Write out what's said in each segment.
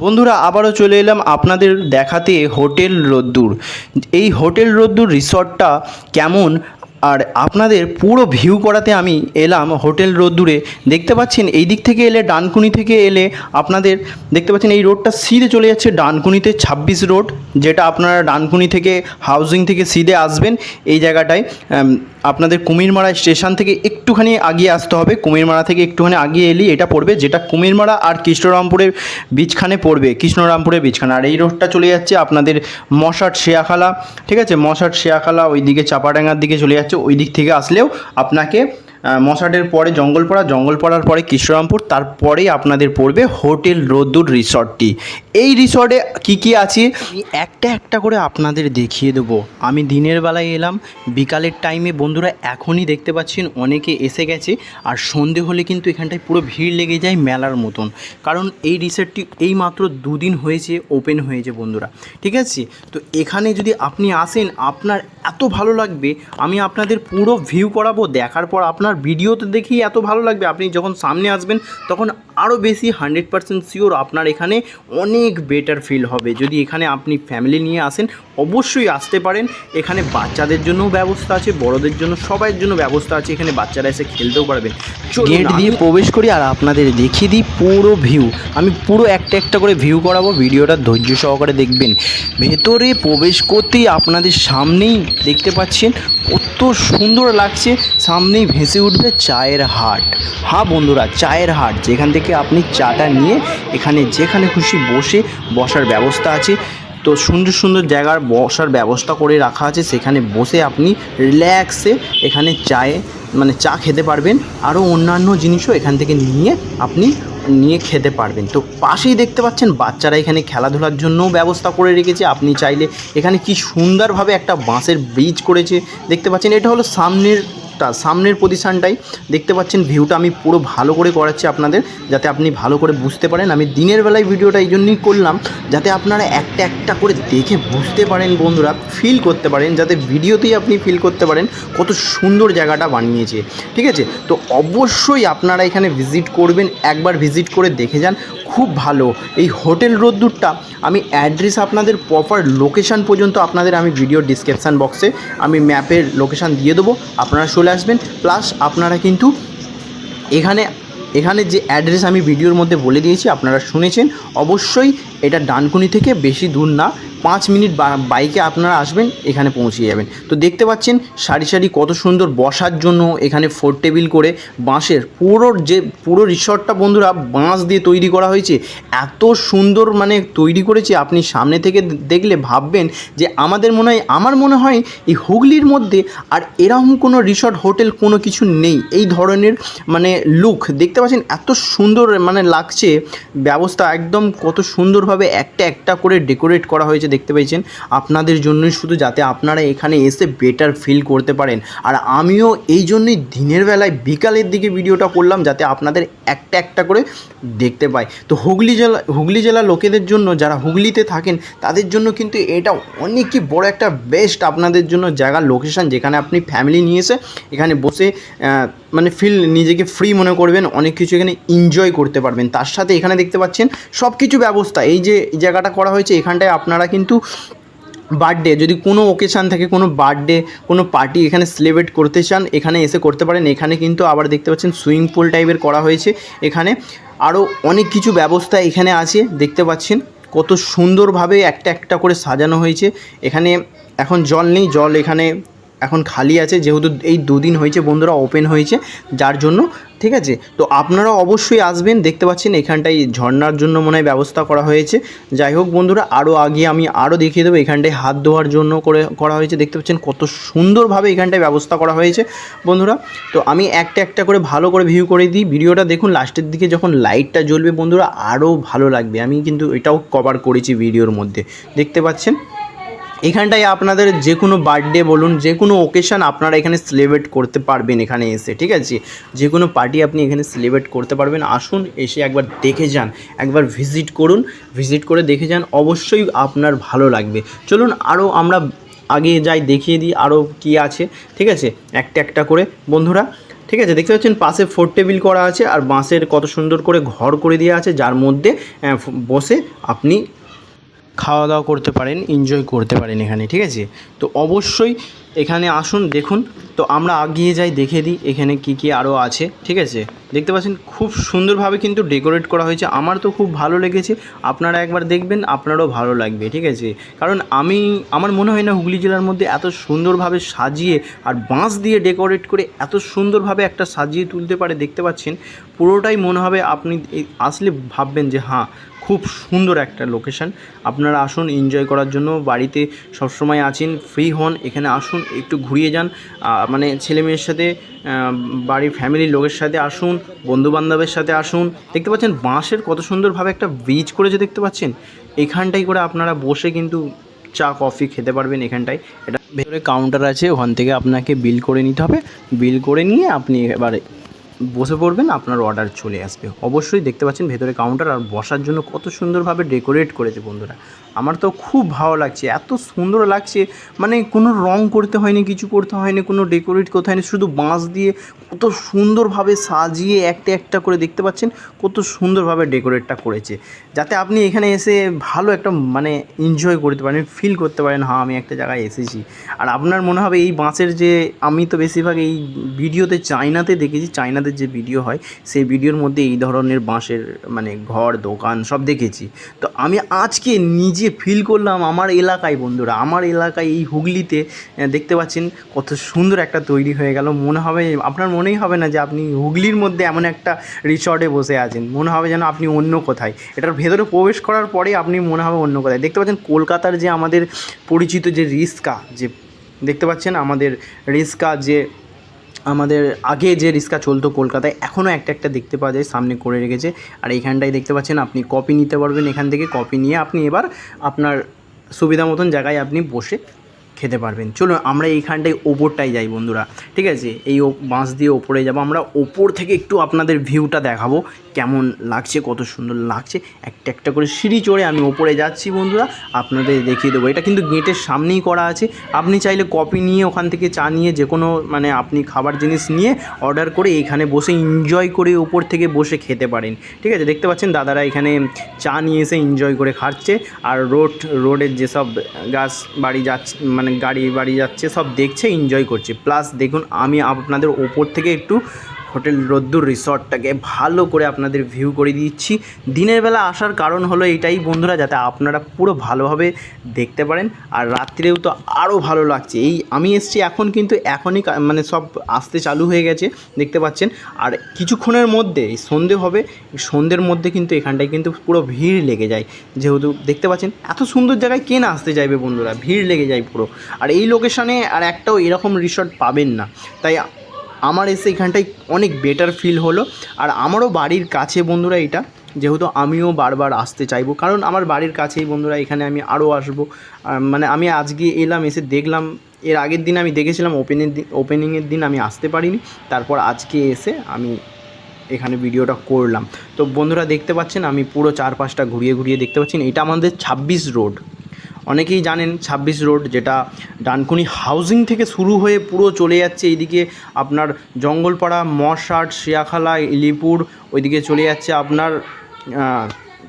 বন্ধুরা আবারও চলে এলাম আপনাদের দেখাতে হোটেল রোদ্দুর। এই হোটেল রোদ্দুর রিসর্টটা কেমন আর আপনাদের পুরো ভিউ করাতে আমি এলাম হোটেল রোড দূরে। দেখতে পাচ্ছেন এই দিক থেকে এলে ডানকুনি থেকে এলে আপনাদের, দেখতে পাচ্ছেন এই রোডটা সিধে চলে যাচ্ছে ডানকুনিতে ছাব্বিশ রোড যেটা আপনারা ডানকুনি থেকে হাউজিং থেকে সিধে আসবেন এই জায়গাটায়। আপনাদের কুমিরমারা স্টেশন থেকে একটুখানি আগিয়ে আসতে হবে। কুমিরমারা থেকে একটুখানি আগিয়ে এলি এটা পড়বে, যেটা কুমিরমারা আর কৃষ্ণরামপুরের বীজখানে পড়বে, কৃষ্ণরামপুরের বীজখানে। আর এই রোডটা চলে যাচ্ছে আপনাদের মশাট শেয়াখালা, ঠিক আছে? মশাট শেয়াখালা ওই দিকে চাপাডাঙ্গার দিকে চলে যাচ্ছে। ওই দিক থেকে আসলেও আপনাকে মশাটের পরে জঙ্গলপাড়া, জঙ্গলপাড়ার পরে কৃষ্ণরামপুর তারপরেই আপনাদের পড়বে হোটেল রোদ্দুর রিসর্টটি। এই রিসর্টে কি কি আছে? একটা একটা করে আপনাদের দেখিয়ে দেবো। আমি দিনের বেলায় এলাম, বিকালের টাইমে বন্ধুরা এখনই দেখতে পাচ্ছেন, অনেকে এসে গেছে, আর সন্ধে হলে কিন্তু এখানটায় পুরো ভিড় লেগে যায় মেলার মতন। কারণ এই রিসর্টটি এই মাত্র দুদিন হয়েছে, ওপেন হয়েছে বন্ধুরা। ঠিক আছে? তো এখানে যদি আপনি আসেন, আপনার এত ভালো লাগবে, আমি আপনাদের পুরো ভিউ করাবো, দেখার পর আপনার ভিডিওতে দেখেই এত ভালো লাগবে। আপনি যখন সামনে আসবেন তখন আরও বেশি হান্ড্রেড পারসেন্ট শিওর আপনার এখানে অনেক বেটার ফিল হবে। যদি এখানে আপনি ফ্যামিলি নিয়ে আসেন অবশ্যই আসতে পারেন। এখানে বাচ্চাদের জন্যও ব্যবস্থা আছে বড়দের জন্য সবার জন্য ব্যবস্থা আছে। এখানে বাচ্চারা এসে খেলতেও পারবেন গেট দিয়ে প্রবেশ করি আর আপনাদের দেখিয়ে দিই পুরো ভিউ আমি পুরো একটা একটা করে ভিউ করাবো। ভিডিওটা ধৈর্য সহকারে দেখবেন। ভেতরে প্রবেশ করতেই আপনাদের সামনেই দেখতে পাচ্ছেন কত সুন্দর লাগছে। সামনেই ভেসে উঠবে চায়ের হাট। হ্যাঁ বন্ধুরা, চায়ের হাট। যেখান থেকে আপনি চাটা নিয়ে এখানে যেখানে খুশি বসে বসার ব্যবস্থা আছে। তো সুন্দর সুন্দর জায়গার বসার ব্যবস্থা করে রাখা আছে। সেখানে বসে আপনি রিল্যাক্সে এখানে চায়ে মানে চা খেতে পারবেন। আরও অন্যান্য জিনিসও এখান থেকে নিয়ে আপনি নিয়ে খেতে পারবেন। তো পাশেই দেখতে পাচ্ছেন বাচ্চারা এখানে খেলাধুলার জন্যও ব্যবস্থা করে রেখেছে। আপনি চাইলে এখানে কি সুন্দরভাবে একটা বাঁশের ব্রিজ করেছে। দেখতে পাচ্ছেন, এটা হলো সামনের টা সামনের পজিশানটাই দেখতে পাচ্ছেন ভিউটা আমি পুরো ভালো করে করাচ্ছি আপনাদের, যাতে আপনি ভালো করে বুঝতে পারেন। আমি দিনের বেলায় ভিডিওটা এই জন্যই করলাম, যাতে আপনারা একটা একটা করে দেখে বুঝতে পারেন বন্ধুরা ফিল করতে পারেন, যাতে ভিডিওতেই আপনি ফিল করতে পারেন কত সুন্দর জায়গাটা বানিয়েছে। ঠিক আছে? তো অবশ্যই আপনারা এখানে ভিজিট করবেন, একবার ভিজিট করে দেখে যান, খুব ভালো। এই হোটেল রোদ্দুরটা, আমি অ্যাড্রেস আপনাদের প্রপার লোকেশান পর্যন্ত আপনাদের আমি ভিডিও ডিসক্রিপশান বক্সে আমি ম্যাপের লোকেশান দিয়ে দেবো। আপনারা চলে আসবেন। প্লাস আপনারা কিন্তু এখানে এখানে যে অ্যাড্রেস আমি ভিডিওর মধ্যে বলে দিয়েছি, আপনারা শুনেছেন। অবশ্যই এটা ডানকুনি থেকে বেশি দূর না, পাঁচ মিনিট বাইকে আপনারা আসবেন, এখানে পৌঁছে যাবেন। তো দেখতে পাচ্ছেন, সারি সারি কত সুন্দর বসার জন্য এখানে ফোর টেবিল করে বাঁশের পুরো যে, পুরো রিসর্টটা বন্ধুরা বাঁশ দিয়ে তৈরি করা হয়েছে। এত সুন্দর মানে তৈরি করেছে, আপনি সামনে থেকে দেখলে ভাববেন যে আমাদের মনে হয়, আমার মনে হয় এই হুগলির মধ্যে আর এরকম কোনো রিসর্ট হোটেল কোনো কিছু নেই। এই ধরনের মানে লুক দেখতে পাচ্ছেন, এত সুন্দর মানে লাগছে, ব্যবস্থা একদম কত সুন্দরভাবে একটা একটা করে ডেকোরেট করা হয়েছে দেখতে পেয়েছেন। আপনাদের জন্যই শুধু যাতে আপনারা এখানে এসে বেটার ফিল করতে পারেন। আর আমিও এই জন্যই দিনের বেলায় বিকালের দিকে ভিডিওটা করলাম যাতে আপনাদের একটা একটা করে দেখতে পাই। তো হুগলি জেলা হুগলি জেলা লোকেদের জন্য যারা হুগলিতে থাকেন, তাদের জন্য কিন্তু এটা অনেকই বড় একটা বেস্ট আপনাদের জন্য জায়গার লোকেশান যেখানে আপনি ফ্যামিলি নিয়ে এসে এখানে বসে মানে ফিল নিজেকে ফ্রি মনে করবেন, অনেক কিছু এখানে এনজয় করতে পারবেন। তার সাথে এখানে দেখতে পাচ্ছেন সব কিছু ব্যবস্থা। এই যে জায়গাটা করা হয়েছে, এখানটায় আপনারা কিন্তু বার্থডে যদি কোনো ওকেশান থাকে, কোনো বার্থডে কোনো পার্টি এখানে সেলিব্রেট করতে চান, এখানে এসে করতে পারেন। এখানে কিন্তু আবার দেখতে পাচ্ছেন সুইমিং পুল টাইপের করা হয়েছে। এখানে আরও অনেক কিছু ব্যবস্থা এখানে আছে। দেখতে পাচ্ছেন কত সুন্দরভাবে একটা একটা করে সাজানো হয়েছে। এখানে এখন জল নেই, জল এখানে এখন খালি আছে, যেহেতু এই দুদিন হয়েছে বন্ধুরা ওপেন হয়েছে, যার জন্য, ঠিক আছে? তো আপনারা অবশ্যই আসবেন, দেখতে পাচ্ছেন এখানটায় ঝর্নার জন্য মনে হয় ব্যবস্থা করা হয়েছে। যাই হোক বন্ধুরা আরও আগে আমি আরও দেখিয়ে দেবো এখানটায় হাত ধোয়ার জন্য করে, করা হয়েছে। দেখতে পাচ্ছেন কত সুন্দরভাবে এখানটায় ব্যবস্থা করা হয়েছে, বন্ধুরা। তো আমি একটা একটা করে ভালো করে ভিউ করে দিই। ভিডিওটা দেখুন লাস্টের দিকে যখন লাইটটা জ্বলবে বন্ধুরা আরও ভালো লাগবে। আমি কিন্তু এটাও কভার করেছি ভিডিওর মধ্যে। দেখতে পাচ্ছেন? এখানটায় আপনাদের যে কোনো বার্থডে বলুন যে কোনো ওকেশান আপনারা এখানে সেলিব্রেট করতে পারবেন এখানে এসে, ঠিক আছে? যে কোনো পার্টি আপনি এখানে সেলিব্রেট করতে পারবেন। আসুন, এসে একবার দেখে যান, একবার ভিজিট করুন ভিজিট করে দেখে যান, অবশ্যই আপনার ভালো লাগবে। চলুন আরও আমরা আগে যাই, দেখিয়ে দিই আরও কী আছে, ঠিক আছে? একটা একটা করে, বন্ধুরা, ঠিক আছে? দেখতে পাচ্ছেন, পাশে ফোর টেবিল করা আছে, আর বাঁশের কত সুন্দর করে ঘর করে দেওয়া আছে, যার মধ্যে বসে আপনি খাওয়া দাওয়া করতে পারেন এনজয় করতে পারেন এখানে, ঠিক আছে? তো অবশ্যই এখানে আসুন, দেখুন। তো আমরা আগিয়ে যাই, দেখে দিই এখানে কি কি আরও আছে, ঠিক আছে? দেখতে পাচ্ছেন, খুব সুন্দরভাবে কিন্তু ডেকোরেট করা হয়েছে। আমার তো খুব ভালো লেগেছে। আপনারা একবার দেখবেন, আপনারও ভালো লাগবে, ঠিক আছে? কারণ আমি, আমার মনে হয় না হুগলি জেলার মধ্যে এত সুন্দরভাবে সাজিয়ে আর বাঁশ দিয়ে ডেকোরেট করে এত সুন্দরভাবে একটা সাজিয়ে তুলতে পারে, দেখতে পাচ্ছেন? পুরোটাই মনে হবে আপনি আসলে ভাববেন যে হ্যাঁ খুব সুন্দর একটা লোকেশন আপনারা আসুন এনজয় করার জন্য। বাড়িতে সবসময় আছেন ফ্রি হন, এখানে আসুন, একটু ঘুরিয়ে যান। মানে ছেলে মেয়ের সাথে বাড়ির ফ্যামিলির লোকের সাথে আসুন, বন্ধুবান্ধবের সাথে আসুন। দেখতে পাচ্ছেন, বাঁশের কত সুন্দরভাবে একটা ব্রিজ করেছে দেখতে পাচ্ছেন? এখানটাই করে আপনারা বসে কিন্তু চা কফি খেতে পারবেন এখানটায়। এটা ভেতরে কাউন্টার আছে, ওখান থেকে আপনাকে বিল করে নিতে হবে। বিল করে নিয়ে আপনি এবারে বসে পড়বেন, আপনার অর্ডার চলে আসবে। অবশ্যই দেখতে পাচ্ছেন ভেতরে কাউন্টার আর বসার জন্য কত সুন্দরভাবে ডেকোরেট করেছে বন্ধুরা। আমার তো খুব ভালো লাগছে, এত সুন্দর লাগছে। মানে কোনো রং করতে হয়নি, কিছু করতে হয়নি, কোনো ডেকোরেট করতে হয়নি, শুধু বাঁশ দিয়ে কত সুন্দরভাবে সাজিয়ে একটা একটা করে দেখতে পাচ্ছেন, কত সুন্দরভাবে ডেকোরেটটা করেছে। যাতে আপনি এখানে এসে ভালো একটা মানে এনজয় করতে পারেন ফিল করতে পারেন হ্যাঁ আমি একটা জায়গায় এসেছি। আর আপনার মনে হবে এই বাঁশের যে, আমি তো বেশিরভাগ এই ভিডিওতে চায়নাতে দেখেছি, চায়নাদের যে ভিডিও হয়, সেই ভিডিওর মধ্যে এই ধরনের বাঁশের মানে ঘর, দোকান সব দেখেছি। তো আমি আজকে নিজে ফিল করলাম আমার এলাকায় বন্ধুরা, আমার এলাকায় এই হুগলিতে দেখতে পাচ্ছেন কত সুন্দর একটা তৈরি হয়ে গেল। মনে হবে, আপনার মনেই হবে না যে আপনি হুগলির মধ্যে এমন একটা রিসর্টে বসে আছেন। মনে হবে যেন আপনি অন্য কোথায়। এটার ভেতরে প্রবেশ করার পরেই আপনি মনে হবে অন্য কোথায়। দেখতে পাচ্ছেন কলকাতার যে আমাদের পরিচিত যে রিস্কা, যে, দেখতে পাচ্ছেন আমাদের রিস্কা যে আমাদের আগে যে রিক্সা চলতো কলকাতায় এখনও একটা একটা দেখতে পাওয়া যায়, সামনে করে রেখেছে। আর এইখানটায় দেখতে পাচ্ছেন, আপনি কপি নিতে পারবেন। এখান থেকে কপি নিয়ে আপনি এবার আপনার সুবিধা মতন জায়গায় আপনি বসে খেতে পারবেন। চলুন আমরা এইখানটায় ওপরটায় যাই বন্ধুরা। ঠিক আছে? এই বাঁশ দিয়ে ওপরে যাব। আমরা ওপর থেকে একটু আপনাদের ভিউটা দেখাবো। কেমন লাগছে, কত সুন্দর লাগছে। একটা একটা করে সিঁড়ি চড়ে আমি ওপরে যাচ্ছি বন্ধুরা। আপনাদের দেখিয়ে দেবো। এটা কিন্তু গেটের সামনেই করা আছে। আপনি চাইলে কপি নিয়ে ওখান থেকে চা নিয়ে যে কোনো মানে আপনি খাবার জিনিস নিয়ে অর্ডার করে এখানে বসে এনজয় করে ওপর থেকে বসে খেতে পারেন। ঠিক আছে? দেখতে পাচ্ছেন দাদারা এখানে চা নিয়ে এসে এনজয় করে খাচ্ছে। আর রোড, রোডের যেসব গাছ বাড়ি যাচ্ছে মানে গাড়ি বাড়ি যাচ্ছে সব দেখছে এনজয় করছে। প্লাস দেখুন আমি আপনাদের ওপর থেকে একটু হোটেল রোদ্দুর রিসর্টটাকে ভালো করে আপনাদের ভিউ করে দিচ্ছি। দিনের বেলা আসার কারণ হলো এটাই বন্ধুরা, যাতে আপনারা পুরো ভালোভাবে দেখতে পারেন। আর রাত্রেও তো আরও ভালো লাগছে। এই আমি এসছি এখন কিন্তু এখনই মানে সব আসতে চালু হয়ে গেছে, দেখতে পাচ্ছেন। আর কিছুক্ষণের মধ্যে সন্ধে হবে সন্ধ্যের মধ্যে কিন্তু এখানটায় কিন্তু পুরো ভিড় লেগে যায়। যেহেতু দেখতে পাচ্ছেন, এত সুন্দর জায়গায় কে না আসতে চাইবে বন্ধুরা? ভিড় লেগে যায় পুরো। আর এই লোকেশনে আর একটাও এরকম রিসর্ট পাবেন না। তাই আমার এসে এখানটায় অনেক বেটার ফিল হলো। আর আমারও বাড়ির কাছে বন্ধুরা এটা, যেহেতু আমিও বারবার আসতে চাইব। কারণ আমার বাড়ির কাছেই বন্ধুরা, এখানে আমি আরও আসব। মানে আমি আজকে এলাম, এসে দেখলাম, এর আগের দিন আমি দেখেছিলাম ওপেনের দিন ওপেনিংয়ের দিন আমি আসতে পারিনি। তারপর আজকে এসে আমি এখানে ভিডিওটা করলাম। তো বন্ধুরা দেখতে পাচ্ছেন, আমি পুরো চারপাশটা ঘুরিয়ে ঘুরিয়ে দেখতে পাচ্ছেন। এটা আমাদের ছাব্বিশ রোড অনেকেই জানেন ছাব্বিশ রোড যেটা ডানকুনি হাউজিং থেকে শুরু হয়ে পুরো চলে যাচ্ছে, এইদিকে আপনার জঙ্গলপাড়া, মশাট, শিয়াখালা, ইলিপুর, ওইদিকে চলে যাচ্ছে আপনার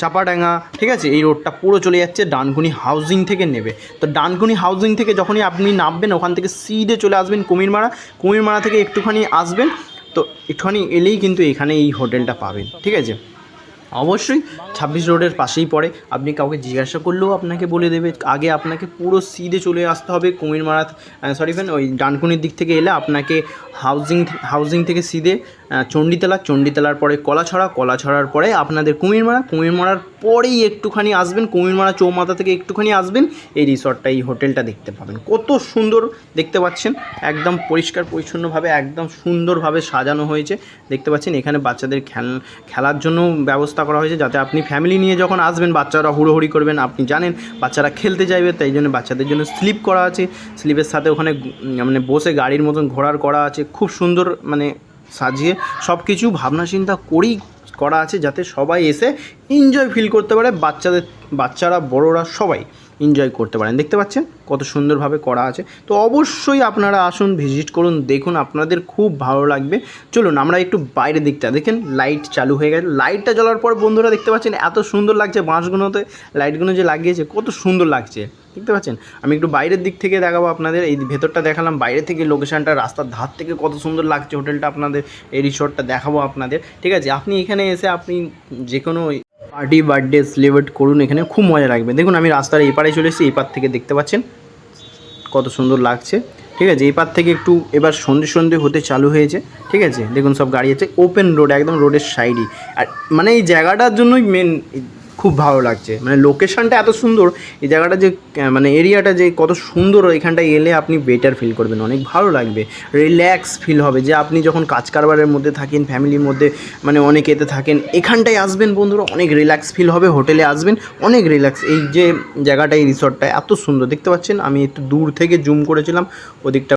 চাপাডাঙ্গা, ঠিক আছে? এই রোডটা পুরো চলে যাচ্ছে ডানকুনি হাউজিং থেকে নেবে। তো ডানকুনি হাউজিং থেকে যখনই আপনি নামবেন, ওখান থেকে সিধে চলে আসবেন কুমিরমারা। কুমিরমারা থেকে একটুখানি আসবেন, তো একটুখানি এলেই কিন্তু এখানে এই হোটেলটা পাবেন, ঠিক আছে? অবশ্যই ছাব্বিশ রোডের পাশেই পড়ে। আপনি কাউকে জিজ্ঞাসা করলেও আপনাকে বলে দেবে। আগে আপনাকে পুরো সিধে চলে আসতে হবে কুমিরমারা সরি ফ্যান ওই ডানকুনির দিক থেকে এলে আপনাকে হাউজিং হাউজিং থেকে আহ, চণ্ডীতলা চণ্ডীতলার পরে কলাছড়া কলাছড়ার পরে আপনাদের কুমির কুমিরমারা কুমিরমারার পরেই একটুখানি আসবেন কুমিরমারা চৌমাথা থেকে একটুখানি আসবেন এই রিসর্টটা এই হোটেলটা দেখতে পাবেন। কত সুন্দর দেখতে পাচ্ছেন একদম পরিষ্কার পরিচ্ছন্নভাবে একদম সুন্দরভাবে সাজানো হয়েছে। দেখতে পাচ্ছেন এখানে বাচ্চাদের খেল খেলার জন্য ব্যবস্থা করা হয়েছে যাতে আপনি ফ্যামিলি নিয়ে যখন আসবেন, বাচ্চারা হুড়োহুড়ি করবেন, আপনি জানেন বাচ্চারা খেলতে চাইবে তাই জন্য বাচ্চাদের জন্য স্লিপ করা আছে। স্লিপের সাথে ওখানে মানে বসে গাড়ির মতন ঘোরার করা আছে, খুব সুন্দর মানে সাজিয়ে সব কিছু ভাবনা চিন্তা করেই করা আছে যাতে সবাই এসে এনজয় ফিল করতে পারে, বাচ্চাদের, বাচ্চারা, বড়রা সবাই। এনজয় করতে পারেন। দেখতে পাচ্ছেন কত সুন্দরভাবে করা আছে। তো অবশ্যই আপনারা আসুন ভিজিট করুন, দেখুন আপনাদের খুব ভালো লাগবে। চলুন আমরা একটু বাইরের দিকটা দেখেন লাইট চালু হয়ে গেছে। লাইটটা জ্বলার পর বন্ধুরা দেখতে পাচ্ছেন এত সুন্দর লাগছে বাঁশগুলোতে। লাইটগুলো যে লাগিয়েছে, কত সুন্দর লাগছে। দেখতে পাচ্ছেন? আমি একটু বাইরের দিক থেকে দেখাবো আপনাদের। এই ভেতরটা দেখালাম, বাইরে থেকে লোকেশানটা, রাস্তার ধার থেকে কত সুন্দর লাগছে হোটেলটা আপনাদের। এই রিসর্টটা দেখাবো আপনাদের। ঠিক আছে? আপনি এখানে এসে আপনি যে কোনো পার্টি, বার্থডে, সেলিব্রেট করুন এখানে, খুব মজা লাগবে। দেখুন, আমি রাস্তার এই পারে চলে এসেছি এই পার থেকে দেখতে পাচ্ছেন কত সুন্দর লাগছে। ঠিক আছে এই পার থেকে একটু এবার সন্ধে সন্ধে হতে চালু হয়েছে, ঠিক আছে? দেখুন, সব গাড়ি আছে ওপেন রোড একদম রোডের সাইডই আর মানে এই জায়গাটার জন্যই মেন খুব ভালো লাগছে। মানে লোকেশনটা এত সুন্দর, এই জায়গাটা যে মানে এরিয়াটা যে কত সুন্দর এখানটায় এলে আপনি বেটার ফিল করবেন। অনেক ভালো লাগবে। রিল্যাক্স ফিল হবে যে আপনি যখন কাজ কারবারের মধ্যে থাকেন ফ্যামিলির মধ্যে মানে অনেক এতে থাকেন, এখানটায় আসবেন বন্ধুরা, অনেক রিল্যাক্স ফিল হবে, হোটেলে আসবেন, অনেক রিল্যাক্স এই যে জায়গাটা, এই রিসর্টটা এত সুন্দর। দেখতে পাচ্ছেন, আমি একটু দূর থেকে জুম করেছিলাম, ওদিকটা